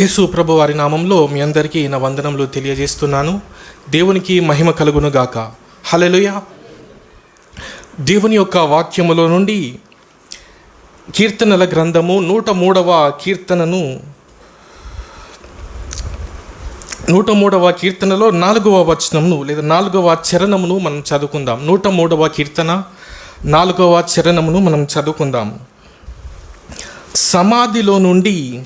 యేసు ప్రభు వారి నామంలో మీ అందరికీ నా వందనములు తెలియజేస్తున్నాను. దేవునికి మహిమ కలుగును గాక. దేవుని యొక్క వాక్యములో నుండి కీర్తనల గ్రంథము నూట మూడవ కీర్తనను నూట మూడవ కీర్తనలో నాలుగవ వచనమును లేదా నాలుగవ చరణమును మనం చదువుకుందాం. నూట మూడవ కీర్తన నాలుగవ చరణమును మనం చదువుకుందాం. సమాధిలో నుండి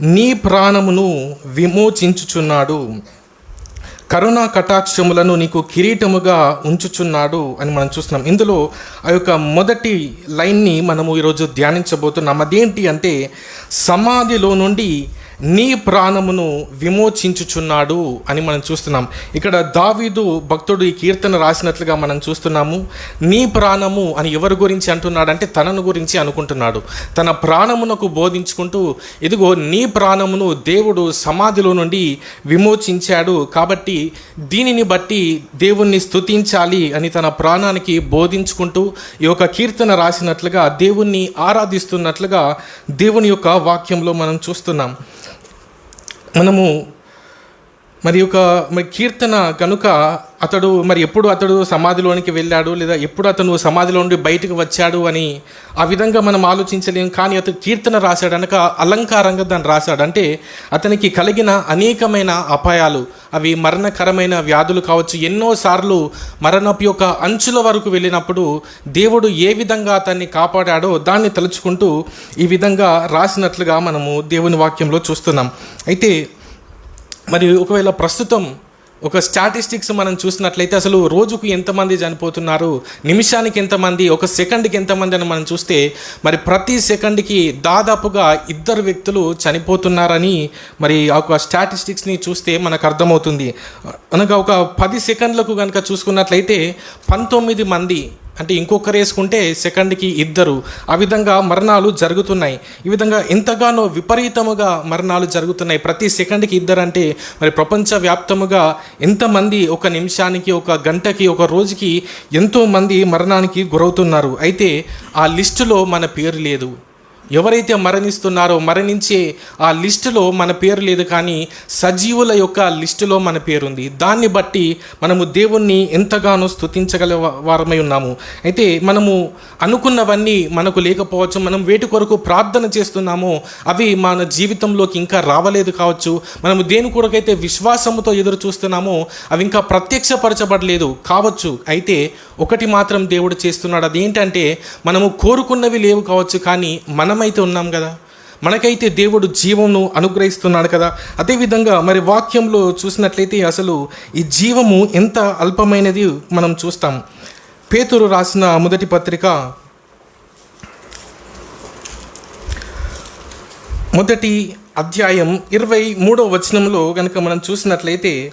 నీ ప్రాణమును విమోచించుచున్నాడు. కరుణా కటాక్షములను నీకు కిరీటముగా ఉంచుచున్నాడు అని మనం చూస్తున్నాం. ఇందులో ఆ యొక్క మొదటి లైన్ని మనము ఈరోజు ధ్యానించబోతున్నాం. అదేంటి అంటే సమాధిలో నుండి నీ ప్రాణమును విమోచించుచున్నాడు అని మనం చూస్తున్నాం. ఇక్కడ దావీదు భక్తుడు ఈ కీర్తన రాసినట్లుగా మనం చూస్తున్నాము. నీ ప్రాణము అని ఎవరి గురించి అంటున్నాడు అంటే తనను గురించి అనుకుంటున్నాడు. తన ప్రాణమునకు బోధించుకుంటూ ఇదిగో నీ ప్రాణమును దేవుడు సమాధిలో నుండి విమోచించాడు కాబట్టి దీనిని బట్టి దేవుణ్ణి స్తుతించాలి అని తన ప్రాణానికి బోధించుకుంటూ ఈ యొక్క కీర్తన రాసినట్లుగా దేవుణ్ణి ఆరాధిస్తున్నట్లుగా దేవుని యొక్క వాక్యంలో మనం చూస్తున్నాం. మనము మరి ఒక మరి కీర్తన కనుక అతడు మరి ఎప్పుడు అతడు సమాధిలోనికి వెళ్ళాడు లేదా ఎప్పుడు అతను సమాధిలో నుండి బయటకు వచ్చాడు అని ఆ విధంగా మనం ఆలోచించలేం. కానీ అతను కీర్తన రాశాడు అనక అలంకారంగా దాన్ని రాశాడు. అంటే అతనికి కలిగిన అనేకమైన అపాయాలు అవి మరణకరమైన వ్యాధులు కావచ్చు. ఎన్నోసార్లు మరణపు యొక్క అంచుల వరకు వెళ్ళినప్పుడు దేవుడు ఏ విధంగా అతన్ని కాపాడాడో దాన్ని తలుచుకుంటూ ఈ విధంగా రాసినట్లుగా మనము దేవుని వాక్యంలో చూస్తున్నాం. అయితే మరి ఒకవేళ ప్రస్తుతం ఒక స్టాటిస్టిక్స్ మనం చూసినట్లయితే అసలు రోజుకు ఎంతమంది చనిపోతున్నారు? నిమిషానికి ఎంతమంది? ఒక సెకండ్కి ఎంతమంది అని మనం చూస్తే మరి ప్రతి సెకండ్కి దాదాపుగా ఇద్దరు వ్యక్తులు చనిపోతున్నారని మరి ఒక స్టాటిస్టిక్స్ని చూస్తే మనకు అర్థమవుతుంది. అనగా ఒక పది సెకండ్లకు కనుక చూసుకున్నట్లయితే పంతొమ్మిది మంది అంటే ఇంకొకరు వేసుకుంటే సెకండ్కి ఇద్దరు. ఆ విధంగా మరణాలు జరుగుతున్నాయి. ఈ విధంగా ఎంతగానో విపరీతముగా మరణాలు జరుగుతున్నాయి. ప్రతి సెకండ్కి ఇద్దరు అంటే మరి ప్రపంచవ్యాప్తముగా ఎంతమంది ఒక నిమిషానికి ఒక గంటకి ఒక రోజుకి ఎంతోమంది మరణానికి గురవుతున్నారు. అయితే ఆ లిస్టులో మన పేరు లేదు. ఎవరైతే మరణిస్తున్నారో మరణించే ఆ లిస్టులో మన పేరు లేదు కానీ సజీవుల యొక్క లిస్టులో మన పేరుంది. దాన్ని బట్టి మనము దేవుణ్ణి ఎంతగానో స్తుతించగల వారమై ఉన్నాము. అయితే మనము అనుకున్నవన్నీ మనకు లేకపోవచ్చు మనం వేటి కొరకు ప్రార్థన చేస్తున్నామో అవి మన జీవితంలోకి ఇంకా రావలేదు కావచ్చు. మనము దేని కొరకైతే విశ్వాసముతో ఎదురు చూస్తున్నామో అవి ఇంకా ప్రత్యక్షపరచబడలేదు కావచ్చు. అయితే ఒకటి మాత్రం దేవుడు చేస్తున్నాడు. అదేంటంటే మనము కోరుకున్నవి లేవు కావచ్చు కానీ మనమైతే ఉన్నాం కదా. మనకైతే దేవుడు జీవమును అనుగ్రహిస్తున్నాడు కదా. అదేవిధంగా మరి వాక్యంలో చూసినట్లయితే అసలు ఈ జీవము ఎంత అల్పమైనది మనం చూస్తాం. పేతురు రాసిన మొదటి పత్రిక మొదటి అధ్యాయం ఇరవై మూడో వచనంలో కనుక మనం చూసినట్లయితే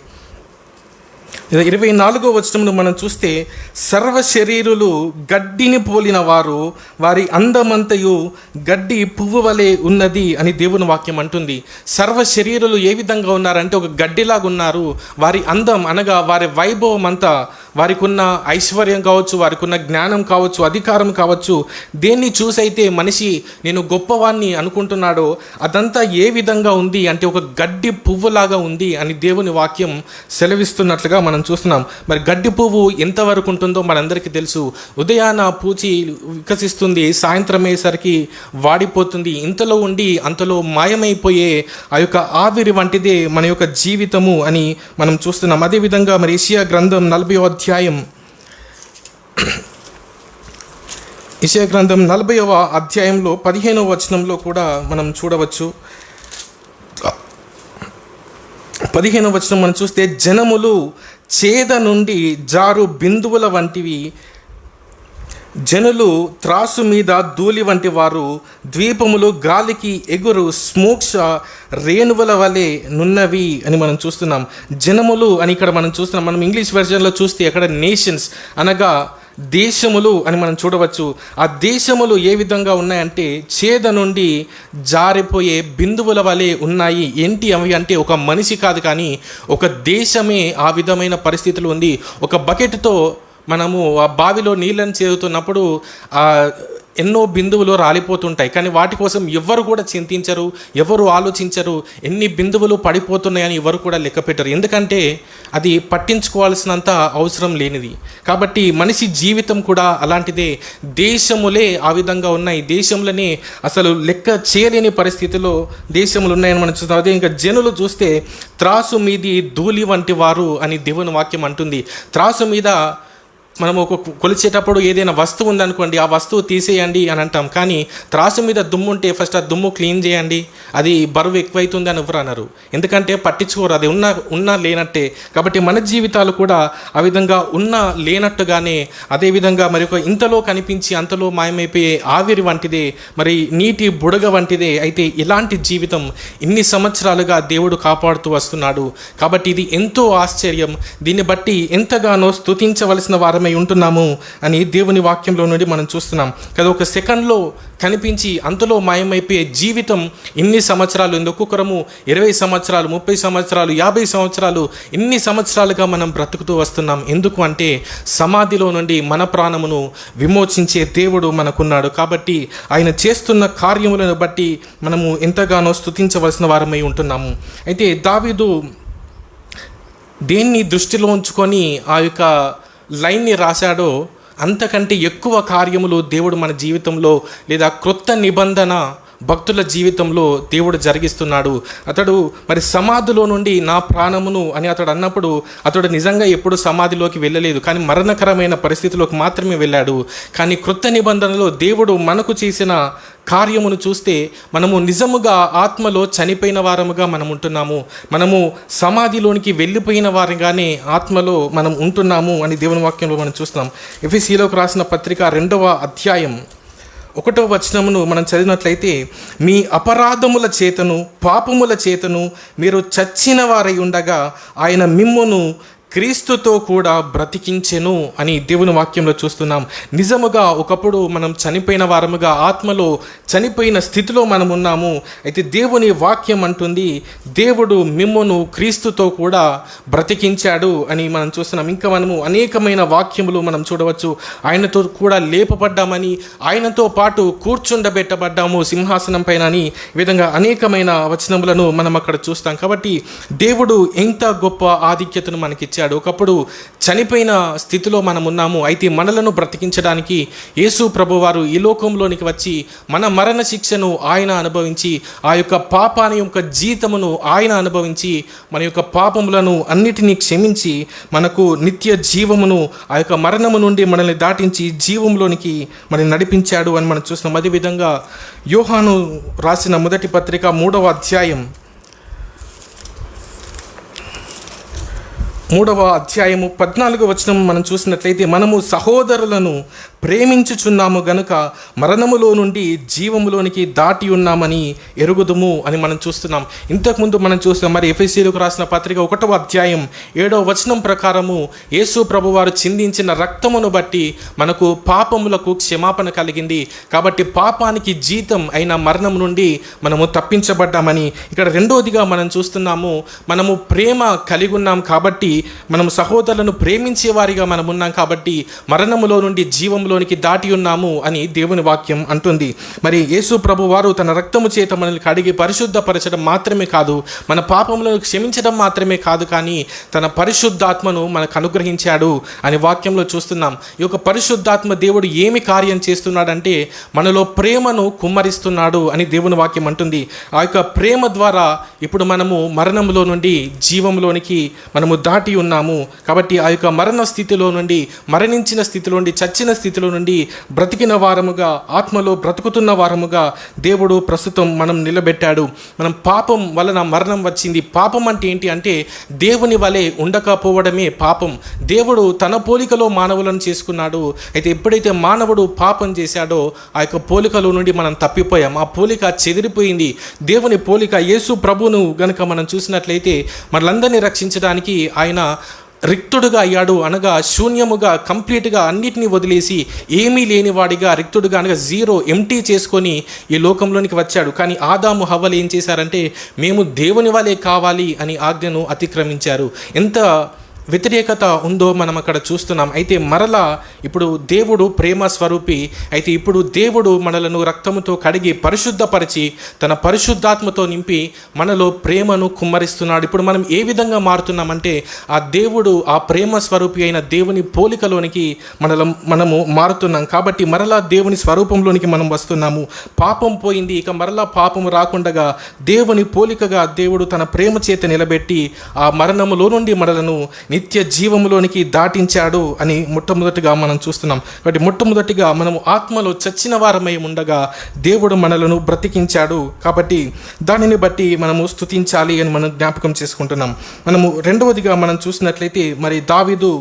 ఇరవై నాలుగో వచనంలో మనం చూస్తే సర్వ శరీరులు గడ్డిని పోలిన వారు వారి అందమంతయు గడ్డి పువ్వు వలె ఉన్నది అని దేవుని వాక్యం అంటుంది. సర్వ శరీరులు ఏ విధంగా ఉన్నారంటే ఒక గడ్డిలాగా ఉన్నారు. వారి అందం అనగా వారి వైభవం అంతా వారికి ఉన్న ఐశ్వర్యం కావచ్చు వారికి ఉన్న జ్ఞానం కావచ్చు అధికారం కావచ్చు దేన్ని చూసైతే మనిషి నేను గొప్పవాణ్ణి అనుకుంటున్నాడో అదంతా ఏ విధంగా ఉంది అంటే ఒక గడ్డి పువ్వులాగా ఉంది అని దేవుని వాక్యం సెలవిస్తున్నట్లుగా మనం చూస్తున్నాం. మరి గడ్డి పువ్వు ఎంతవరకు ఉంటుందో మనందరికీ తెలుసు. ఉదయాన పూచి వికసిస్తుంది సాయంత్రం అయ్యేసరికి వాడిపోతుంది. ఇంతలో ఉండి అంతలో మాయమైపోయే ఆ యొక్క ఆవిరి వంటిదే మన యొక్క జీవితము అని మనం చూస్తున్నాం. అదేవిధంగా మరి ఏషియా గ్రంథం నలభై అధ్యాయం. ఇషయ గ్రంథం నలభైవ అధ్యాయంలో పదిహేనవ వచనంలో కూడా మనం చూడవచ్చు. పదిహేనవ వచనం మనం చూస్తే జనములు చేద నుండి జారు బిందువుల వంటివి జనులు త్రాసు మీద ధూళి వంటి వారు ద్వీపములు గాలికి ఎగురు స్మోక్ష రేణువుల వలె నున్నవి అని మనం చూస్తున్నాం. జనములు అని ఇక్కడ మనం చూస్తున్నాం. మనం ఇంగ్లీష్ వెర్షన్లో చూస్తే అక్కడ నేషన్స్ అనగా దేశములు అని మనం చూడవచ్చు. ఆ దేశములు ఏ విధంగా ఉన్నాయంటే చేద నుండి జారిపోయే బిందువుల వలె ఉన్నాయి. ఏంటి అవి అంటే ఒక మనిషి కాదు కానీ ఒక దేశమే ఆ విధమైన పరిస్థితులు ఉంది. ఒక బకెట్తో మనము ఆ బావిలో నీళ్ళని చేరుతున్నప్పుడు ఆ ఎన్నో బిందువులు రాలిపోతుంటాయి. కానీ వాటి కోసం ఎవ్వరు కూడా చింతించరు ఎవరు ఆలోచించరు ఎన్ని బిందువులు పడిపోతున్నాయని ఎవరు కూడా లెక్క పెట్టరు. ఎందుకంటే అది పట్టించుకోవాల్సినంత అవసరం లేనిది. కాబట్టి మనిషి జీవితం కూడా అలాంటిదే. దేశములే ఆ విధంగా ఉన్నాయి. దేశంలోనే అసలు లెక్క చేయలేని పరిస్థితిలో దేశములు ఉన్నాయని మనం చూస్తాం. అదే ఇంకా జనులు చూస్తే త్రాసు మీది ధూళి వంటి వారు అని దేవుని వాక్యం అంటుంది. త్రాసు మీద మనం ఒక కొలిచేటప్పుడు ఏదైనా వస్తువు ఉందనుకోండి ఆ వస్తువు తీసేయండి అని అంటాం. కానీ త్రాసు మీద దుమ్ము ఉంటే ఫస్ట్ ఆ దుమ్ము క్లీన్ చేయండి. అది బరువు ఎక్కువైతుంది అని ఎవరు అన్నారు ఎందుకంటే పట్టించుకోరు. అది ఉన్న ఉన్న లేనట్టే. కాబట్టి మన జీవితాలు కూడా ఆ విధంగా ఉన్న లేనట్టుగానే అదేవిధంగా మరి ఒక ఇంతలో కనిపించి అంతలో మాయమైపోయే ఆవిరి వంటిదే మరి నీటి బుడగ వంటిదే అయితే ఇలాంటి జీవితం ఇన్ని సంవత్సరాలుగా దేవుడు కాపాడుతూ వస్తున్నాడు. కాబట్టి ఇది ఎంతో ఆశ్చర్యం. దీన్ని బట్టి ఎంతగానో స్తుతించవలసిన వారమై ఉంటున్నాము అని దేవుని వాక్యంలో నుండి మనం చూస్తున్నాం. కదా ఒక సెకండ్లో కనిపించి అంతలో మాయమైపోయే జీవితం ఇన్ని సంవత్సరాలు ఎందుకొకరము ఇరవై సంవత్సరాలు ముప్పై సంవత్సరాలు యాభై సంవత్సరాలు ఇన్ని సంవత్సరాలుగా మనం బ్రతుకుతూ వస్తున్నాం. ఎందుకు అంటే సమాధిలో నుండి మన ప్రాణమును విమోచించే దేవుడు మనకున్నాడు. కాబట్టి ఆయన చేస్తున్న కార్యములను బట్టి మనము ఎంతగానో స్తుతించవలసిన వారమై ఉంటున్నాము. అయితే దావీదు దేన్ని దృష్టిలో ఉంచుకొని ఆ యొక్క లైన్ని రాశాడో అంతకంటే ఎక్కువ కార్యములు దేవుడు మన జీవితంలో లేదా క్రొత్త నిబంధన భక్తుల జీవితంలో దేవుడు జరిగిస్తున్నాడు. అతడు మరి సమాధిలో నుండి నా ప్రాణమును అని అతడు అన్నప్పుడు అతడు నిజంగా ఎప్పుడు సమాధిలోకి వెళ్ళలేదు. కానీ మరణకరమైన పరిస్థితిలోకి మాత్రమే వెళ్ళాడు. కానీ కృత నిబంధనలో దేవుడు మనకు చేసిన కార్యమును చూస్తే మనము నిజముగా ఆత్మలో చనిపోయిన వారముగా మనం ఉంటున్నాము. మనము సమాధిలోనికి వెళ్ళిపోయిన వారిగానే ఆత్మలో మనం ఉంటున్నాము అని దేవుని వాక్యంలో మనం చూస్తున్నాం. ఎఫ్ఎస్సిలోకి రాసిన పత్రిక రెండవ అధ్యాయం. ఒకటో వచనమును మనం చదివినట్లయితే మీ అపరాధముల చేతను పాపముల చేతను మీరు చచ్చిన వారై ఉండగా ఆయన మిమ్మును క్రీస్తుతో కూడా బ్రతికించెను అని దేవుని వాక్యంలో చూస్తున్నాం. నిజముగా ఒకప్పుడు మనం చనిపోయిన వారముగా ఆత్మలో చనిపోయిన స్థితిలో మనం ఉన్నాము. అయితే దేవుని వాక్యం అంటుంది దేవుడు మిమ్మను క్రీస్తుతో కూడా బ్రతికించాడు అని మనం చూస్తున్నాం. ఇంకా మనము అనేకమైన వాక్యములు మనం చూడవచ్చు. ఆయనతో కూడా లేపబడ్డామని ఆయనతో పాటు కూర్చుండబెట్టబడ్డాము సింహాసనం పైన అని ఈ విధంగా అనేకమైన వచనములను మనం అక్కడ చూస్తాం. కాబట్టి దేవుడు ఎంత గొప్ప ఆధిక్యతను మనకిచ్చాడు. ఒకప్పుడు చనిపోయిన స్థితిలో మనం ఉన్నాము. అయితే మనలను బ్రతికించడానికి యేసు ప్రభువారు ఈ లోకంలోనికి వచ్చి మన మరణ శిక్షను ఆయన అనుభవించి ఆ యొక్క పాపాని యొక్క జీతమును ఆయన అనుభవించి మన యొక్క పాపములను అన్నిటినీ క్షమించి మనకు నిత్య జీవమును ఆ యొక్క మరణము నుండి మనల్ని దాటించి జీవంలోనికి మనల్ని నడిపించాడు అని మనం చూస్తున్నాం. అదేవిధంగా యోహాను రాసిన మొదటి పత్రిక మూడవ అధ్యాయం మూడవ అధ్యాయము పద్నాలుగో వచనం మనం చూసినట్లయితే మనము సహోదరులను ప్రేమించుచున్నాము గనుక మరణములో నుండి జీవములోనికి దాటి ఉన్నామని ఎరుగుదుము అని మనం చూస్తున్నాం. ఇంతకుముందు మనం చూస్తున్నాం మరి ఎఫ్ఎస్సీలకు రాసిన పత్రిక ఒకటవ అధ్యాయం ఏడవ వచనం ప్రకారము యేసు ప్రభువారు చిందించిన రక్తమును బట్టి మనకు పాపములకు క్షమాపణ కలిగింది. కాబట్టి పాపానికి జీతం అయిన మరణం నుండి మనము తప్పించబడ్డామని ఇక్కడ రెండోదిగా మనం చూస్తున్నాము. మనము ప్రేమ కలిగి ఉన్నాం కాబట్టి మనం సహోదరులను ప్రేమించే వారిగా మనం ఉన్నాం కాబట్టి మరణములో నుండి రక్తంలోనికి దాటి ఉన్నాము అని దేవుని వాక్యం అంటుంది. మరి యేసు ప్రభు వారు తన రక్తము చేత మనల్ని కడిగి పరిశుద్ధపరచడం మాత్రమే కాదు మన పాపములను క్షమించడం మాత్రమే కాదు కానీ తన పరిశుద్ధాత్మను మనకు అనుగ్రహించాడు అని వాక్యంలో చూస్తున్నాం. ఈ యొక్క పరిశుద్ధాత్మ దేవుడు ఏమి కార్యం చేస్తున్నాడంటే మనలో ప్రేమను కుమ్మరిస్తున్నాడు అని దేవుని వాక్యం అంటుంది. ఆ యొక్క ప్రేమ ద్వారా ఇప్పుడు మనము మరణంలో నుండి జీవంలోనికి మనము దాటి ఉన్నాము. కాబట్టి ఆ యొక్క మరణ స్థితిలో నుండి మరణించిన స్థితిలో నుండి చచ్చిన స్థితిలో నుండి బ్రతికిన వారముగా ఆత్మలో బ్రతుకుతున్న వారముగా దేవుడు ప్రస్తుతం మనం నిలబెట్టాడు. మనం పాపం వలన మరణం వచ్చింది. పాపం అంటే ఏంటి అంటే దేవుని వలె ఉండకపోవడమే పాపం. దేవుడు తన పోలికలో మానవులను చేసుకున్నాడు. అయితే ఎప్పుడైతే మానవుడు పాపం చేశాడో ఆ యొక్క పోలికలో నుండి మనం తప్పిపోయాం. ఆ పోలిక చెదిరిపోయింది. దేవుని పోలిక యేసు ప్రభువును గనుక మనం చూసినట్లయితే మనలందరినీ రక్షించడానికి ఆయన రిక్తుడుగా అయ్యాడు అనగా శూన్యముగా కంప్లీట్గా అన్నిటినీ వదిలేసి ఏమీ లేనివాడిగా రిక్తుడుగా అనగా జీరో ఎంటీ చేసుకొని ఈ లోకంలోనికి వచ్చాడు. కానీ ఆదాము హవ్వలు ఏం చేశారంటే మేము దేవుని వాళ్ళే కావాలి అని ఆజ్ఞను అతిక్రమించారు. ఎంత వ్యతిరేకత ఉందో మనం అక్కడ చూస్తున్నాం. అయితే మరలా ఇప్పుడు దేవుడు ప్రేమ స్వరూపి అయితే ఇప్పుడు దేవుడు మనలను రక్తముతో కడిగి పరిశుద్ధపరిచి తన పరిశుద్ధాత్మతో నింపి మనలో ప్రేమను కుమ్మరిస్తున్నాడు. ఇప్పుడు మనం ఏ విధంగా మారుతున్నామంటే ఆ దేవుడు ఆ ప్రేమ స్వరూపి అయిన దేవుని పోలికలోనికి మనల మనము మారుతున్నాం. కాబట్టి మరలా దేవుని స్వరూపంలోనికి మనం వస్తున్నాము. పాపం పోయింది ఇక మరలా పాపము రాకుండగా దేవుని పోలికగా దేవుడు తన ప్రేమ చేత నిలబెట్టి ఆ మరణములో నుండి మనలను నిత్య జీవములోనికి దాటించాడు అని మొట్టమొదటిగా మనం చూస్తున్నాం. కాబట్టి మొట్టమొదటిగా మనము ఆత్మలో చచ్చిన వారమై ఉండగా దేవుడు మనలను బ్రతికించాడు. కాబట్టి దానిని బట్టి మనము స్తుతించాలి అని మనం జ్ఞాపకం చేసుకుంటున్నాం. మనము రెండవదిగా మనం చూసినట్లయితే మరి దావీదు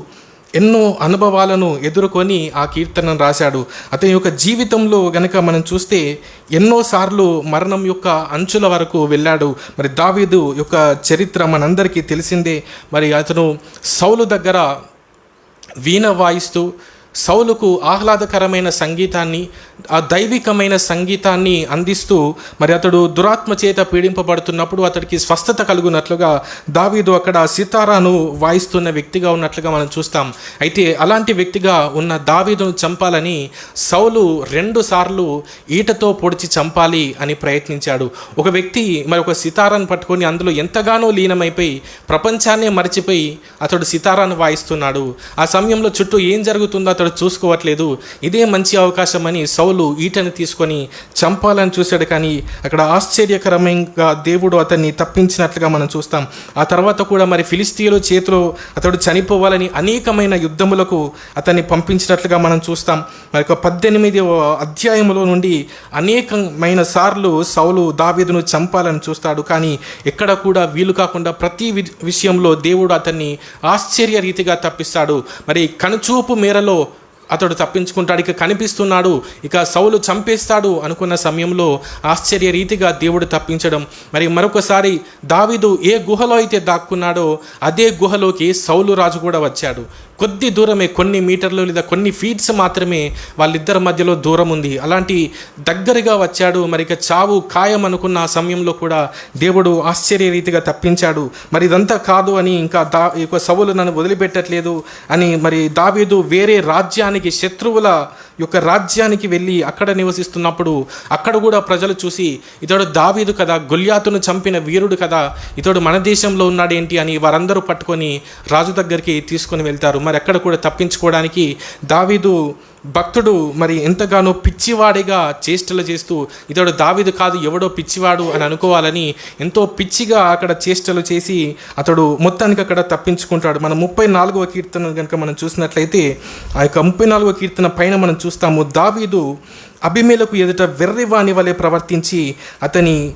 ఎన్నో అనుభవాలను ఎదుర్కొని ఆ కీర్తనను రాశాడు. అతని యొక్క జీవితంలో గనక మనం చూస్తే ఎన్నోసార్లు మరణం యొక్క అంచుల వరకు వెళ్ళాడు. మరి దావీదు యొక్క చరిత్ర మనందరికీ తెలిసిందే. మరి అతను సౌలు దగ్గర వీణ వాయిస్తూ సౌలుకు ఆహ్లాదకరమైన సంగీతాన్ని ఆ దైవికమైన సంగీతాన్ని అందిస్తూ మరి అతడు దురాత్మ చేత పీడింపబడుతున్నప్పుడు అతడికి స్వస్థత కలుగునట్లుగా దావీదు అక్కడ సితారాను వాయిస్తున్న వ్యక్తిగా ఉన్నట్లుగా మనం చూస్తాం. అయితే అలాంటి వ్యక్తిగా ఉన్న దావీదును చంపాలని సౌలు రెండు సార్లు ఈటతో పొడిచి చంపాలి అని ప్రయత్నించాడు. ఒక వ్యక్తి మరి ఒక సితారాను పట్టుకొని అందులో ఎంతగానో లీనమైపోయి ప్రపంచాన్నే మరచిపోయి అతడు సితారాను వాయిస్తున్నాడు. ఆ సమయంలో చుట్టూ ఏం జరుగుతుందో అతడు చూసుకోవట్లేదు. ఇదే మంచి అవకాశం అని సౌలు ఈటని తీసుకొని చంపాలని చూశాడు కానీ అక్కడ ఆశ్చర్యకరంగా దేవుడు అతన్ని తప్పించినట్లుగా మనం చూస్తాం. ఆ తర్వాత కూడా మరి ఫిలిస్తీన్ల చేతిలో అతడు చనిపోవాలని అనేకమైన యుద్ధములకు అతన్ని పంపించినట్లుగా మనం చూస్తాం. మరి ఒక పద్దెనిమిది అధ్యాయములో నుండి అనేకమైన సార్లు సౌలు దావీదును చంపాలని చూస్తాడు. కానీ ఎక్కడ కూడా వీలు కాకుండా ప్రతి వి- విషయంలో దేవుడు అతన్ని ఆశ్చర్య రీతిగా తప్పిస్తాడు. మరి కనుచూపు మేరలో అతడు తప్పించుకుంటాడు ఇక కనిపిస్తున్నాడు ఇక సౌలు చంపేస్తాడు అనుకున్న సమయంలో ఆశ్చర్య రీతిగా దేవుడు తప్పించడం. మరి మరొకసారి దావీదు ఏ గుహలో అయితే దాక్కున్నాడో అదే గుహలోకి సౌలు రాజు కూడా వచ్చాడు. కొద్ది దూరమే కొన్ని మీటర్లు లేదా కొన్ని ఫీట్స్ మాత్రమే వాళ్ళిద్దరి మధ్యలో దూరం ఉంది. అలాంటి దగ్గరగా వచ్చాడు. మరి ఇక చావు ఖాయం అనుకున్న ఆ సమయంలో కూడా దేవుడు ఆశ్చర్య రీతిగా తప్పించాడు. మరి ఇదంతా కాదు అని ఇంకా దా ఈ సవులు నన్ను వదిలిపెట్టట్లేదు అని మరి దావీదు వేరే రాజ్యానికి శత్రువుల యొక్క రాజ్యానికి వెళ్ళి అక్కడ నివసిస్తున్నప్పుడు అక్కడ కూడా ప్రజలు చూసి ఇతడు దావీదు కదా గొల్యాతును చంపిన వీరుడు కదా ఇతడు మన దేశంలో ఉన్నాడేంటి? అని వారందరూ పట్టుకొని రాజు దగ్గరికి తీసుకొని వెళ్తారు. మరి అక్కడ కూడా తప్పించుకోవడానికి దావీదు భక్తుడు మరి ఎంతగానో పిచ్చివాడిగా చేష్టలు చేస్తూ ఇతడు దావిదు కాదు ఎవడో పిచ్చివాడు అని అనుకోవాలని ఎంతో పిచ్చిగా అక్కడ చేష్టలు చేసి అతడు మొత్తానికి అక్కడ తప్పించుకుంటాడు. మన ముప్పై నాలుగవ కీర్తన కనుక మనం చూసినట్లయితే ఆ యొక్క ముప్పై నాలుగవ కీర్తన పైన మనం చూస్తాము దావీదు అభిమేలకు ఎదుట వెర్రివాణి వలె ప్రవర్తించి అతని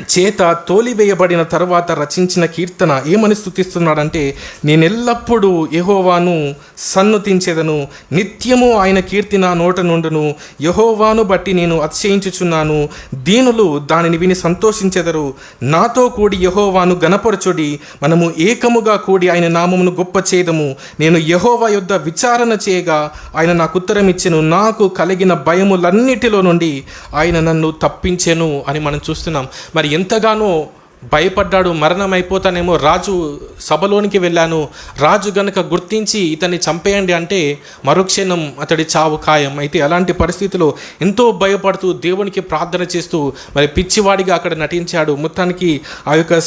చేత తోలివేయబడిన తర్వాత రచించిన కీర్తన ఏమని స్థుతిస్తున్నాడంటే నేను ఎల్లప్పుడూ యహోవాను సన్నుతించెదను నిత్యము ఆయన కీర్తి నా నోట నుండును యహోవాను బట్టి నేను అతిశయించుచున్నాను. దీనులు దానిని విని సంతోషించెదరు. నాతో కూడి యహోవాను గనపరచుడి మనము ఏకముగా కూడి ఆయన నామమును గొప్ప చేయదము నేను యహోవా యొద్ద విచారణ చేయగా ఆయన నాకు ఉత్తరం ఇచ్చెను నాకు కలిగిన భయములన్నిటిలో నుండి ఆయన నన్ను తప్పించెను అని మనం చూస్తున్నాం. మరి ఎంతగానో భయపడ్డాడు మరణం అయిపోతానేమో రాజు సభలోనికి వెళ్ళాను. రాజు గనుక గుర్తించి ఇతన్ని చంపేయండి అంటే మరుక్షణం అతడి చావు ఖాయం. అయితే అలాంటి పరిస్థితిలో ఎంతో భయపడుతూ దేవునికి ప్రార్థన చేస్తూ మరి పిచ్చివాడిగా అక్కడ నటించాడు. మొత్తానికి ఆ యొక్క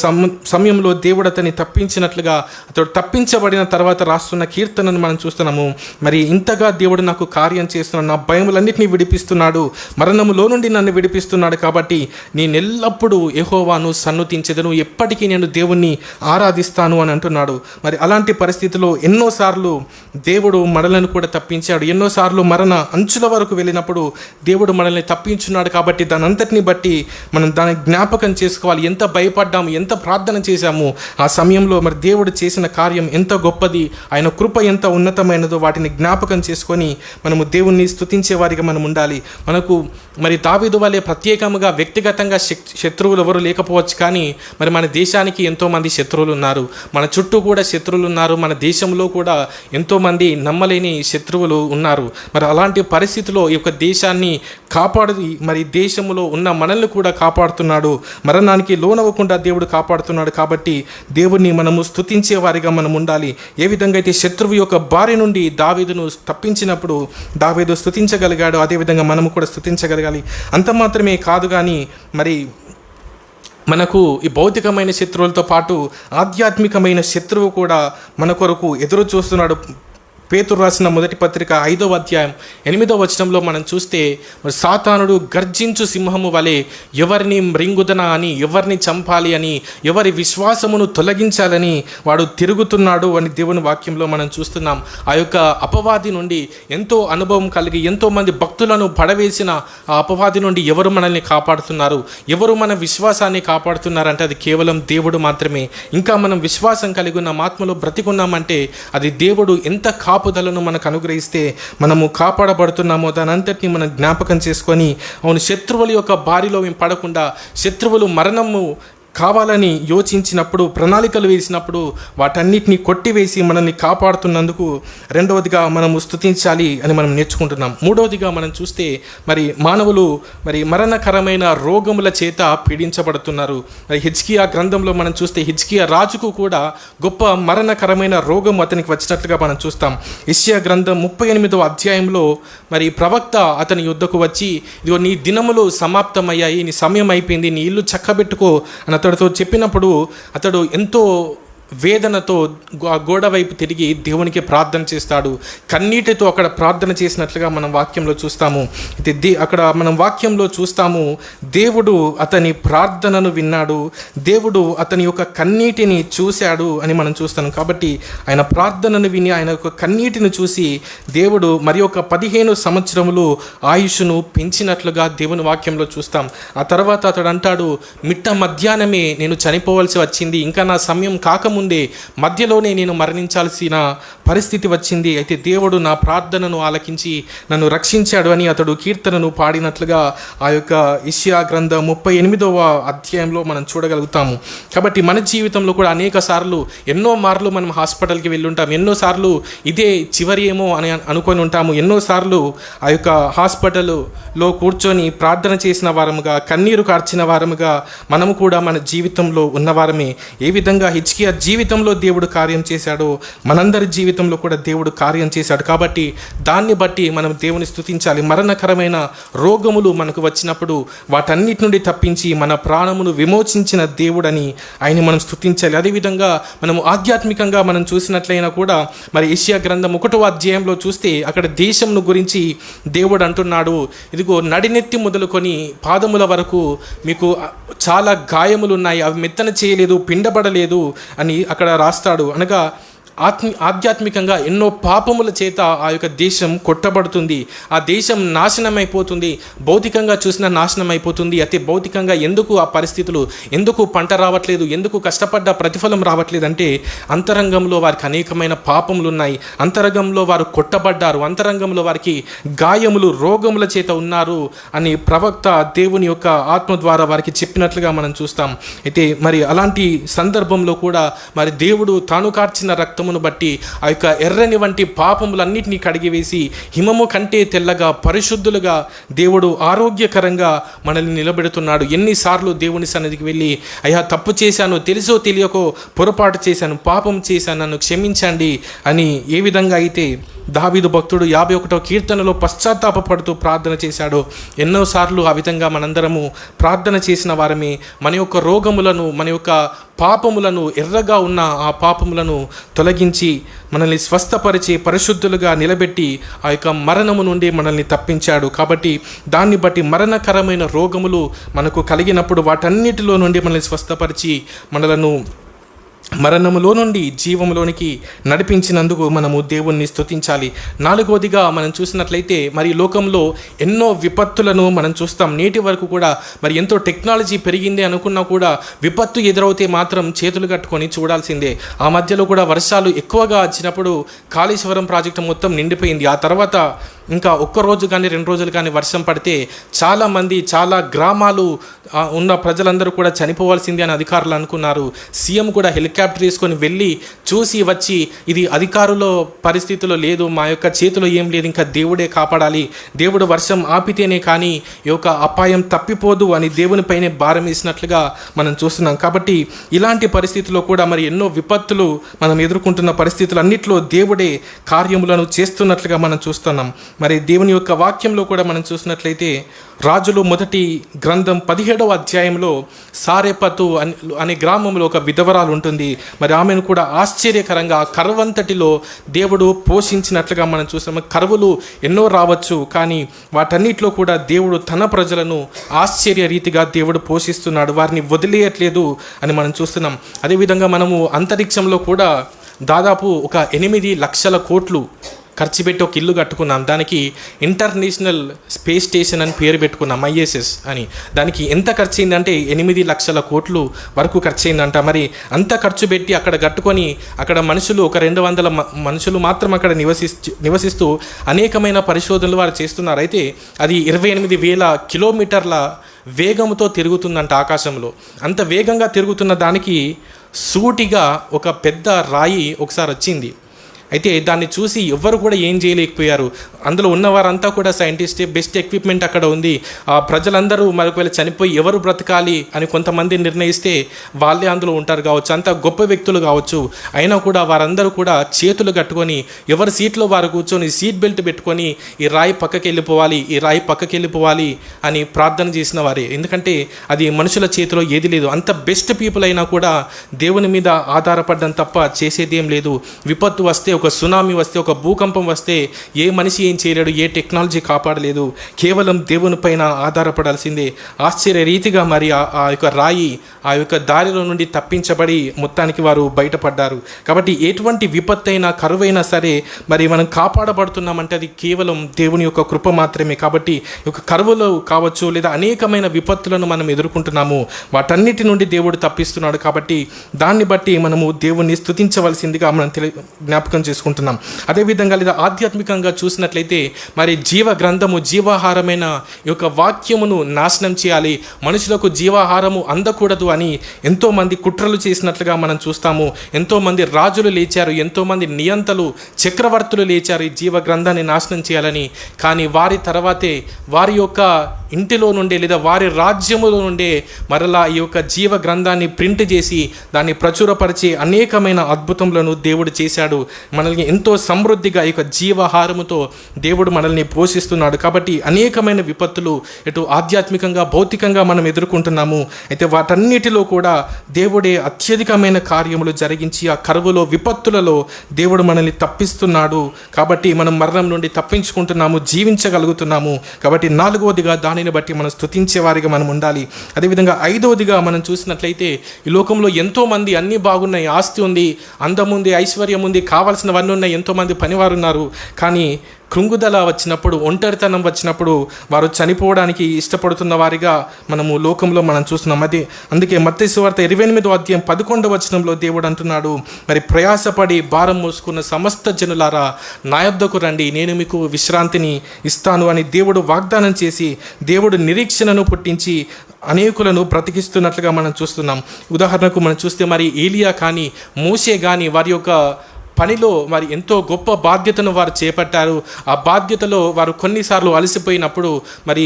సమయంలో దేవుడు అతన్ని తప్పించినట్లుగా అతడు తప్పించబడిన తర్వాత రాస్తున్న కీర్తనను మనం చూస్తున్నాము. మరి ఇంతగా దేవుడు నాకు కార్యం చేస్తున్నాడు నా భయములన్నింటినీ విడిపిస్తున్నాడు. మరణములో నుండి నన్ను విడిపిస్తున్నాడు కాబట్టి నేను ఎల్లప్పుడూ ఎహోవాను సన్నుతించెదను. ఎప్పటికీ నేను దేవుణ్ణి ఆరాధిస్తాను అని అంటున్నాడు. మరి అలాంటి పరిస్థితిలో ఎన్నోసార్లు దేవుడు మనలను కూడా తప్పించాడు. ఎన్నోసార్లు మరణ అంచుల వరకు వెళ్ళినప్పుడు దేవుడు మనల్ని తప్పించున్నాడు కాబట్టి దాని అంతటిని బట్టి మనం దాన్ని జ్ఞాపకం చేసుకోవాలి. ఎంత భయపడ్డాము ఎంత ప్రార్థన చేశాము ఆ సమయంలో మరి దేవుడు చేసిన కార్యం ఎంత గొప్పది ఆయన కృప ఎంత ఉన్నతమైనదో వాటిని జ్ఞాపకం చేసుకొని మనము దేవుణ్ణి స్థుతించే వారిగా మనం ఉండాలి. మనకు మరి దావిదు వలె ప్రత్యేకంగా వ్యక్తిగతంగా శక్- శత్రువులు ఎవరు లేకపోవచ్చు కానీ మరి మన దేశానికి ఎంతోమంది శత్రువులు ఉన్నారు. మన చుట్టూ కూడా శత్రువులు ఉన్నారు మన దేశంలో కూడా ఎంతోమంది నమ్మలేని శత్రువులు ఉన్నారు. మరి అలాంటి పరిస్థితిలో ఈ యొక్క దేశాన్ని కాపాడు మరి దేశంలో ఉన్న మనల్ని కూడా కాపాడుతున్నాడు. మరణానికి లోనవ్వకుండా దేవుడు కాపాడుతున్నాడు కాబట్టి దేవుణ్ణి మనము స్తుతించే వారిగా మనం ఉండాలి. ఏ విధంగా అయితే శత్రువు యొక్క బారి నుండి దావేదును తప్పించినప్పుడు దావేదు స్థుతించగలిగాడు అదేవిధంగా మనము కూడా స్థుతించగలగాలి అంత మాత్రమే కాదు కానీ మరి మనకు ఈ భౌతికమైన శత్రువులతో పాటు ఆధ్యాత్మికమైన శత్రువు కూడా మన కొరకు ఎదురు చూస్తున్నాడు పేతురు రాసిన మొదటి పత్రిక ఐదవ అధ్యాయం ఎనిమిదవ వచనంలో మనం చూస్తే మరి సాతానుడు గర్జించు సింహము వలె ఎవరిని మృంగుదన అని ఎవరిని చంపాలి అని ఎవరి విశ్వాసమును తొలగించాలని వాడు తిరుగుతున్నాడు అని దేవుని వాక్యంలో మనం చూస్తున్నాం. ఆ యొక్క అపవాది నుండి ఎంతో అనుభవం కలిగి ఎంతో మంది భక్తులను పడవేసిన ఆ అపవాది నుండి ఎవరు మనల్ని కాపాడుతున్నారు? ఎవరు మన విశ్వాసాన్ని కాపాడుతున్నారంటే అది కేవలం దేవుడు మాత్రమే. ఇంకా మనం విశ్వాసం కలిగి ఉన్న ఆత్మలో బ్రతికున్నామంటే అది దేవుడు ఎంత కాపుదలను మనకు అనుగ్రహిస్తే మనము కాపాడబడుతున్నామో దాని అంతటిని మనం జ్ఞాపకం చేసుకొని అవును శత్రువుల యొక్క బారిలో మేము పడకుండా శత్రువులు మరణము కావాలని యోచించినప్పుడు ప్రణాళికలు వేసినప్పుడు వాటన్నిటిని కొట్టివేసి మనల్ని కాపాడుతున్నందుకు రెండవదిగా మనము స్తుతించాలి అని మనం నేర్చుకుంటున్నాం. మూడవదిగా మనం చూస్తే మరి మానవులు మరి మరణకరమైన రోగముల చేత పీడించబడుతున్నారు. మరి హిజ్కియా గ్రంథంలో మనం చూస్తే హిజ్కియా రాజుకు కూడా గొప్ప మరణకరమైన రోగం అతనికి వచ్చినట్లుగా మనం చూస్తాం. ఇషియా గ్రంథం ముప్పై ఎనిమిదవ అధ్యాయంలో మరి ప్రవక్త అతని యుద్ధకు వచ్చి ఇదిగో నీ దినములు సమాప్తమయ్యాయి నీ సమయం అయిపోయింది నీ ఇల్లు చక్కబెట్టుకో అని అతడితో చెప్పినప్పుడు అతడు ఎంతో వేదనతో గో- ఆ గోడ వైపు తిరిగి దేవునికి ప్రార్థన చేస్తాడు. కన్నీటితో అక్కడ ప్రార్థన చేసినట్లుగా మనం వాక్యంలో చూస్తాము. దే అక్కడ మనం వాక్యంలో చూస్తాము దేవుడు అతని ప్రార్థనను విన్నాడు దేవుడు అతని యొక్క కన్నీటిని చూశాడు అని మనం చూస్తాం కాబట్టి ఆయన ప్రార్థనను విని ఆయన యొక్క కన్నీటిని చూసి దేవుడు మరి ఒక పదిహేను సంవత్సరములు ఆయుష్ను పెంచినట్లుగా దేవుని వాక్యంలో చూస్తాం. ఆ తర్వాత అతడు అంటాడు మిట్ట మధ్యాహ్నమే నేను చనిపోవలసి వచ్చింది ఇంకా నా సమయం కాకము మధ్యలోనే నేను మరణించాల్సిన పరిస్థితి వచ్చింది. అయితే దేవుడు నా ప్రార్థనను ఆలకించి నన్ను రక్షించాడు అని అతడు కీర్తనను పాడినట్లుగా ఆ యొక్క ఇషియా గ్రంథం ముప్పై ఎనిమిదవ అధ్యాయంలో మనం చూడగలుగుతాము. కాబట్టి మన జీవితంలో కూడా అనేక సార్లు ఎన్నో మార్లు మనం హాస్పిటల్కి వెళ్ళుంటాం. ఎన్నోసార్లు ఇదే చివరి ఏమో అని అనుకొని ఉంటాము. ఎన్నోసార్లు ఆ యొక్క హాస్పిటల్లో కూర్చొని ప్రార్థన చేసిన వారముగా కన్నీరు కార్చిన వారముగా మనము కూడా మన జీవితంలో ఉన్నవారమే. ఏ విధంగా హిచ్కియా జీవితంలో దేవుడు కార్యం చేశాడో. మనందరి జీవితంలో కూడా దేవుడు కార్యం చేశాడు. కాబట్టి దాన్ని బట్టి మనం దేవుని స్థుతించాలి మరణకరమైన రోగములు మనకు వచ్చినప్పుడు వాటన్నిటి నుండి తప్పించి మన ప్రాణమును విమోచించిన దేవుడని ఆయన్ని మనం స్తుతించాలి. అదేవిధంగా మనము ఆధ్యాత్మికంగా మనం చూసినట్లయినా కూడా మరి ఏషియా గ్రంథం ఒకటో అధ్యాయంలో చూస్తే అక్కడ దేశంను గురించి దేవుడు అంటున్నాడు. ఇదిగో నడినెత్తి మొదలుకొని పాదముల వరకు మీకు చాలా గాయములు ఉన్నాయి. అవి మెత్తన చేయలేదు పిండబడలేదు అని అక్కడ రాస్తాడు అనగా ఆత్మ ఆధ్యాత్మికంగా ఎన్నో పాపముల చేత ఆ యొక్క దేశం కొట్టబడుతుంది. ఆ దేశం నాశనం అయిపోతుంది భౌతికంగా చూసిన నాశనం అయిపోతుంది అయితే భౌతికంగా ఎందుకు ఆ పరిస్థితులు ఎందుకు పంట రావట్లేదు ఎందుకు కష్టపడ్డ ప్రతిఫలం రావట్లేదు అంటే అంతరంగంలో వారికి అనేకమైన పాపములు ఉన్నాయి అంతరంగంలో వారు కొట్టబడ్డారు. అంతరంగంలో వారికి గాయములు రోగముల చేత ఉన్నారు అని ప్రవక్త దేవుని యొక్క ఆత్మ ద్వారా వారికి చెప్పినట్లుగా మనం చూస్తాం. అయితే మరి అలాంటి సందర్భంలో కూడా మరి దేవుడు తాను కార్చిన రక్తమును బట్టి ఆ యొక్క ఎర్రని వంటి పాపములన్నిటినీ కడిగివేసి హిమము కంటే తెల్లగా పరిశుద్ధులుగా దేవుడు ఆరోగ్యకరంగా మనల్ని నిలబెడుతున్నాడు. ఎన్నిసార్లు దేవుని సన్నిధికి వెళ్ళి అయ్యా తప్పు చేశాను తెలుసో తెలియకో పొరపాటు చేశాను పాపం చేశాను నన్ను క్షమించండి అని ఏ విధంగా అయితే దావీదు భక్తుడు యాభై ఒకటో కీర్తనలో పశ్చాత్తాపపడుతూ ప్రార్థన చేశాడో. ఎన్నోసార్లు ఆ విధంగా మనందరము ప్రార్థన చేసిన వారమే. మన యొక్క రోగములను మన యొక్క పాపములను ఎర్రగా ఉన్న ఆ పాపములను తొలగించి మనల్ని స్వస్థపరిచి పరిశుద్ధులుగా నిలబెట్టి ఆ యొక్క మరణము నుండి మనల్ని తప్పించాడు. కాబట్టి దాన్ని బట్టి మరణకరమైన రోగములు మనకు కలిగినప్పుడు వాటన్నిటిలో నుండి మనల్ని స్వస్థపరిచి మనలను మరణములో నుండి జీవములోనికి నడిపించినందుకు మనము దేవుణ్ణి స్తుతించాలి. నాలుగవదిగా మనం చూసినట్లయితే మరి లోకంలో ఎన్నో విపత్తులను మనం చూస్తాం. నేటి వరకు కూడా మరి ఎంతో టెక్నాలజీ పెరిగింది అనుకున్నా కూడా విపత్తు ఎదురవుతే మాత్రం చేతులు కట్టుకొని చూడాల్సిందే. ఆ మధ్యలో కూడా వర్షాలు ఎక్కువగా వచ్చినప్పుడు కాళేశ్వరం ప్రాజెక్టు మొత్తం నిండిపోయింది. ఆ తర్వాత ఇంకా ఒక్క రోజు కానీ రెండు రోజులు కానీ వర్షం పడితే చాలామంది చాలా గ్రామాలు ఉన్న ప్రజలందరూ కూడా చనిపోవాల్సిందే అని అధికారులు అనుకున్నారు. సీఎం కూడా హెలికాప్టర్ తీసుకొని వెళ్ళి చూసి వచ్చి ఇది అధికారుల పరిస్థితిలో లేదు మా యొక్క చేతిలో ఏం లేదు ఇంకా దేవుడే కాపాడాలి. దేవుడు వర్షం ఆపితేనే కానీ ఈ యొక్క అపాయం తప్పిపోదు అని దేవునిపైనే భారం వేసినట్లుగా మనం చూస్తున్నాం. కాబట్టి ఇలాంటి పరిస్థితుల్లో కూడా మరి ఎన్నో విపత్తులు మనం ఎదుర్కొంటున్న పరిస్థితులు అన్నింటిలో దేవుడే కార్యములను చేస్తున్నట్లుగా మనం చూస్తున్నాం. మరి దేవుని యొక్క వాక్యంలో కూడా మనం చూసినట్లయితే రాజులు మొదటి గ్రంథం పదిహేడవ అధ్యాయంలో సారేపతు అని అనే గ్రామంలో ఒక విధవరాలు ఉంటుంది. మరి ఆమెను కూడా ఆశ్చర్యకరంగా కరువంతటిలో దేవుడు పోషించినట్లుగా మనం చూసాము కరువులు ఎన్నో రావచ్చు కానీ వాటన్నిటిలో కూడా దేవుడు తన ప్రజలను ఆశ్చర్య రీతిగా దేవుడు పోషిస్తున్నాడు. వారిని వదిలేయట్లేదు అని మనం చూస్తున్నాం. అదేవిధంగా మనము అంతరిక్షంలో కూడా దాదాపు ఒక ఎనిమిది లక్షల కోట్లు ఖర్చు పెట్టి ఒక ఇల్లు కట్టుకున్నాం దానికి ఇంటర్నేషనల్ స్పేస్ స్టేషన్ అని పేరు పెట్టుకున్నాం ఐఎస్ఎస్ అని. దానికి ఎంత ఖర్చు అయిందంటే ఎనిమిది లక్షల కోట్లు వరకు ఖర్చు అయిందంట మరి అంత ఖర్చు పెట్టి అక్కడ కట్టుకొని అక్కడ మనుషులు ఒక రెండు వందల మ- మనుషులు మాత్రం అక్కడ నివసిస్తూ నివసిస్తూ అనేకమైన పరిశోధనలు వారు చేస్తున్నారు. అయితే అది ఇరవై ఎనిమిది వేల కిలోమీటర్ల వేగంతో తిరుగుతుందంట ఆకాశంలో. అంత వేగంగా తిరుగుతున్న దానికి సూటిగా ఒక పెద్ద రాయి ఒకసారి వచ్చింది. అయితే దాన్ని చూసి ఎవ్వరు కూడా ఏం చేయలేకపోయారు. అందులో ఉన్నవారంతా కూడా సైంటిస్టే బెస్ట్ ఎక్విప్మెంట్ అక్కడ ఉంది. ఆ ప్రజలందరూ మరొకవేళ చనిపోయి ఎవరు బ్రతకాలి అని కొంతమంది నిర్ణయిస్తే వాళ్ళే అందులో ఉంటారు కావచ్చు. అంత గొప్ప వ్యక్తులు కావచ్చు. అయినా కూడా వారందరూ కూడా చేతులు కట్టుకొని ఎవరి సీట్లో వారు కూర్చొని సీట్ బెల్ట్ పెట్టుకొని ఈ రాయి పక్కకి వెళ్ళిపోవాలి ఈ రాయి పక్కకి వెళ్ళిపోవాలి అని ప్రార్థన చేసిన వారే. ఎందుకంటే అది మనుషుల చేతిలో ఏది లేదు. అంత బెస్ట్ పీపుల్ అయినా కూడా దేవుని మీద ఆధారపడడం తప్ప చేసేది ఏం లేదు. విపత్తు వస్తే ఒక సునామీ వస్తే ఒక భూకంపం వస్తే ఏ మనిషి ఏం చేయలేడు ఏ టెక్నాలజీ కాపాడలేదు కేవలం దేవుని పైన ఆధారపడాల్సిందే. ఆశ్చర్య రీతిగా మరి ఆ ఆ యొక్క రాయి ఆ యొక్క దారిలో నుండి తప్పించబడి మొత్తానికి వారు బయటపడ్డారు. కాబట్టి ఎటువంటి విపత్తు అయినా కరువైనా సరే మరి మనం కాపాడబడుతున్నామంటే అది కేవలం దేవుని యొక్క కృప మాత్రమే. కాబట్టి ఒక యొక్క కావచ్చు లేదా అనేకమైన విపత్తులను మనం ఎదుర్కొంటున్నాము. వాటన్నిటి నుండి దేవుడు తప్పిస్తున్నాడు కాబట్టి దాన్ని బట్టి మనము దేవుణ్ణి స్థుతించవలసిందిగా మనం తెలి జ్ఞాపకం చేసుకుంటున్నాం. అదేవిధంగా లేదా ఆధ్యాత్మికంగా చూసినట్లయితే మరి జీవ గ్రంథము జీవాహారమైన ఈ యొక్క వాక్యమును నాశనం చేయాలి. మనుషులకు జీవాహారము అందకూడదు అని ఎంతోమంది కుట్రలు చేసినట్లుగా మనం చూస్తాము. ఎంతోమంది రాజులు లేచారు ఎంతోమంది నియంతలు చక్రవర్తులు లేచారు ఈ జీవ గ్రంథాన్ని నాశనం చేయాలని. కానీ వారి తర్వాతే వారి యొక్క ఇంటిలో నుండే లేదా వారి రాజ్యములో నుండే మరలా ఈ యొక్క జీవ గ్రంథాన్ని ప్రింట్ చేసి దాన్ని ప్రచురపరిచి అనేకమైన అద్భుతములను దేవుడు చేశాడు. మనల్ని ఎంతో సమృద్ధిగా ఈ యొక్క జీవహారముతో దేవుడు మనల్ని పోషిస్తున్నాడు. కాబట్టి అనేకమైన విపత్తులు ఇటు ఆధ్యాత్మికంగా భౌతికంగా మనం ఎదుర్కొంటున్నాము. అయితే వాటన్నిటిలో కూడా దేవుడే అత్యధికమైన కార్యములు జరిగించి ఆ కరువులో విపత్తులలో దేవుడు మనల్ని తప్పిస్తున్నాడు. కాబట్టి మనం మరణం నుండి తప్పించుకుంటున్నాము జీవించగలుగుతున్నాము. కాబట్టి నాలుగవదిగా దానిని బట్టి మనం స్తుతించే వారిగా మనం ఉండాలి. అదేవిధంగా ఐదవదిగా మనం చూసినట్లయితే ఈ లోకంలో ఎంతో మంది అన్నీ బాగున్నాయి ఆస్తి ఉంది అందం ఉంది ఐశ్వర్యం ఉంది కావాల్సినవన్నీ ఉన్నాయి ఎంతోమంది పనివారు ఉన్నారు కానీ కృంగుదల వచ్చినప్పుడు ఒంటరితనం వచ్చినప్పుడు వారు చనిపోవడానికి ఇష్టపడుతున్న వారిగా మనము లోకంలో మనం చూస్తున్నాం. అది అందుకే మత్స్యవార్త ఇరవై ఎనిమిదో అధ్యాయం పదకొండవ వచనంలో దేవుడు అంటున్నాడు మరి ప్రయాసపడి భారం మోసుకున్న సమస్త జనులారా నా యొద్దకు రండి నేను మీకు విశ్రాంతిని ఇస్తాను అని దేవుడు వాగ్దానం చేసి దేవుడు నిరీక్షణను పుట్టించి అనేకులను బ్రతికిస్తున్నట్లుగా మనం చూస్తున్నాం. ఉదాహరణకు మనం చూస్తే మరి ఏలియా కానీ మోసే కానీ వారి యొక్క పనిలో మరి ఎంతో గొప్ప బాధ్యతను వారు చేపట్టారు. ఆ బాధ్యతలో వారు కొన్నిసార్లు అలసిపోయినప్పుడు మరి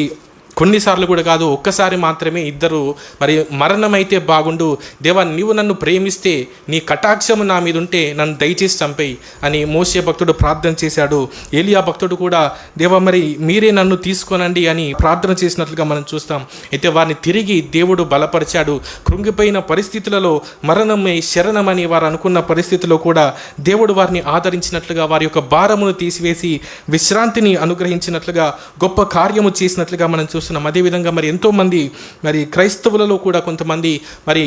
కొన్నిసార్లు కూడా కాదు ఒక్కసారి మాత్రమే ఇద్దరు మరి మరణమైతే బాగుండు. దేవా నీవు నన్ను ప్రేమిస్తే నీ కటాక్షము నా మీద ఉంటే నన్ను దయచేసి చంపేయి అని మోసే భక్తుడు ప్రార్థన చేశాడు. ఏలియా భక్తుడు కూడా దేవా మరి మీరే నన్ను తీసుకోనండి అని ప్రార్థన చేసినట్లుగా మనం చూస్తాం. అయితే వారిని తిరిగి దేవుడు బలపరిచాడు. కృంగిపోయిన పరిస్థితులలో మరణమే శరణమని వారు అనుకున్న పరిస్థితిలో కూడా దేవుడు వారిని ఆదరించినట్లుగా వారి యొక్క భారమును తీసివేసి విశ్రాంతిని అనుగ్రహించినట్లుగా గొప్ప కార్యము చేసినట్లుగా మనం చూస్తాం. చూస్తున్నాం. అదేవిధంగా మరి ఎంతోమంది మరి క్రైస్తవులలో కూడా కొంతమంది మరి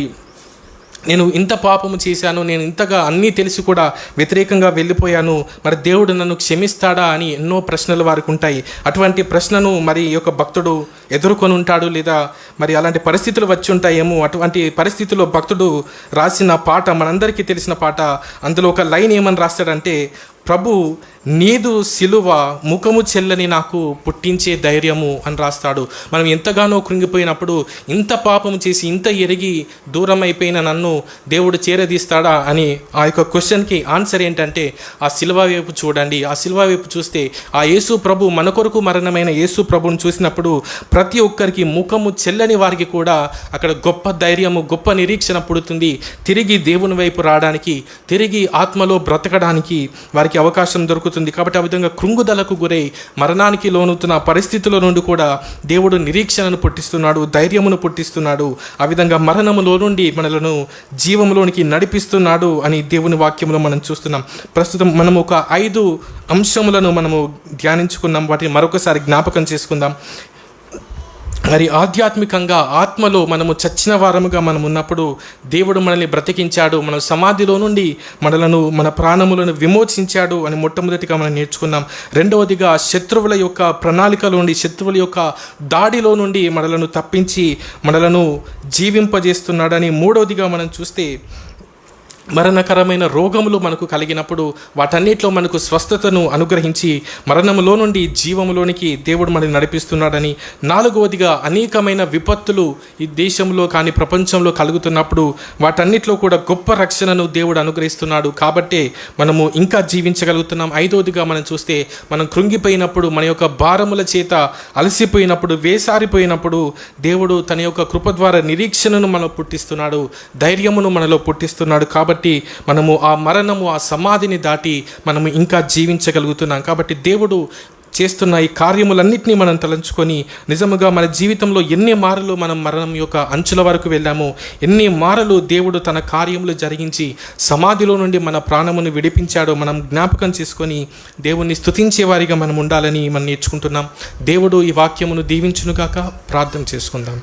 నేను ఇంత పాపము చేశాను నేను ఇంతగా అన్నీ తెలిసి కూడా వ్యతిరేకంగా వెళ్ళిపోయాను మరి దేవుడు నన్ను క్షమిస్తాడా అని ఎన్నో ప్రశ్నలు వారికి ఉంటాయి. అటువంటి ప్రశ్నను మరి ఈ యొక్క భక్తుడు ఎదుర్కొని ఉంటాడు లేదా మరి అలాంటి పరిస్థితులు వచ్చి ఉంటాయేమో అటువంటి పరిస్థితుల్లో భక్తుడు రాసిన పాట మనందరికీ తెలిసిన పాట అందులో ఒక లైన్ ఏమని రాస్తాడంటే ప్రభు నీదు సిలువ ముఖము చెల్లని నాకు పుట్టించే ధైర్యము అని రాస్తాడు. మనం ఎంతగానో కృంగిపోయినప్పుడు ఇంత పాపం చేసి ఇంత ఎరిగి దూరం అయిపోయిన నన్ను దేవుడు చేరదీస్తాడా అని ఆ యొక్క క్వశ్చన్కి ఆన్సర్ ఏంటంటే ఆ సిలువ వైపు చూడండి. ఆ సిలువ వైపు చూస్తే ఆ యేసు ప్రభు మన కొరకు మరణమైన యేసు ప్రభుని చూసినప్పుడు ప్రతి ఒక్కరికి ముఖము చెల్లని వారికి కూడా అక్కడ గొప్ప ధైర్యము గొప్ప నిరీక్షణ పుడుతుంది. తిరిగి దేవుని వైపు రావడానికి తిరిగి ఆత్మలో బ్రతకడానికి వారికి అవకాశం దొరుకుతుంది. కాబట్టి ఆ విధంగా కృంగుదలకు గురై మరణానికి లోనుతున్న పరిస్థితుల నుండి కూడా దేవుడు నిరీక్షణను పుట్టిస్తున్నాడు ధైర్యమును పుట్టిస్తున్నాడు. ఆ విధంగా మరణములో నుండి మనలను జీవంలోనికి నడిపిస్తున్నాడు అని దేవుని వాక్యంలో మనం చూస్తున్నాం. ప్రస్తుతం మనం ఒక ఐదు అంశములను మనము ధ్యానించుకున్నాం. వాటిని మరొకసారి జ్ఞాపకం చేసుకుందాం. మరి ఆధ్యాత్మికంగా ఆత్మలో మనము చచ్చిన వారముగా మనం ఉన్నప్పుడు దేవుడు మనల్ని బ్రతికించాడు మన సమాధిలో నుండి మనలను మన ప్రాణములను విమోచించాడు అని మొట్టమొదటిగా మనం నేర్చుకున్నాం. రెండవదిగా శత్రువుల యొక్క ప్రణాళికలో నుండి శత్రువుల యొక్క దాడిలో నుండి మనలను తప్పించి మనలను జీవింపజేస్తున్నాడని మూడవదిగా మనం చూస్తే మరణకరమైన రోగములు మనకు కలిగినప్పుడు వాటన్నిటిలో మనకు స్వస్థతను అనుగ్రహించి మరణములో నుండి జీవములోనికి దేవుడు మనల్ని నడిపిస్తున్నాడని నాలుగవదిగా అనేకమైన విపత్తులు ఈ దేశంలో కానీ ప్రపంచంలో కలుగుతున్నప్పుడు వాటన్నిటిలో కూడా గొప్ప రక్షణను దేవుడు అనుగ్రహిస్తున్నాడు. కాబట్టే మనము ఇంకా జీవించగలుగుతున్నాం. ఐదవదిగా మనం చూస్తే మనం కృంగిపోయినప్పుడు మన యొక్క భారముల చేత అలసిపోయినప్పుడు వేసారిపోయినప్పుడు దేవుడు తన యొక్క కృప ద్వారా నిరీక్షణను మనలో పుట్టిస్తున్నాడు. ధైర్యమును మనలో పుట్టిస్తున్నాడు. కాబట్టి కాబట్టి మనము ఆ మరణము ఆ సమాధిని దాటి మనము ఇంకా జీవించగలుగుతున్నాం. కాబట్టి దేవుడు చేస్తున్న ఈ కార్యములన్నింటినీ మనం తలంచుకొని నిజముగా మన జీవితంలో ఎన్ని మారలు మనం మరణం యొక్క అంచుల వరకు వెళ్ళామో ఎన్ని మారలు దేవుడు తన కార్యములు జరిగించి సమాధిలో నుండి మన ప్రాణమును విడిపించాడో మనం జ్ఞాపకం చేసుకొని దేవుణ్ణి స్థుతించే వారిగా మనం ఉండాలని మనం నేర్చుకుంటున్నాం. దేవుడు ఈ వాక్యమును దీవించునుగాక ప్రార్థన చేసుకుందాం.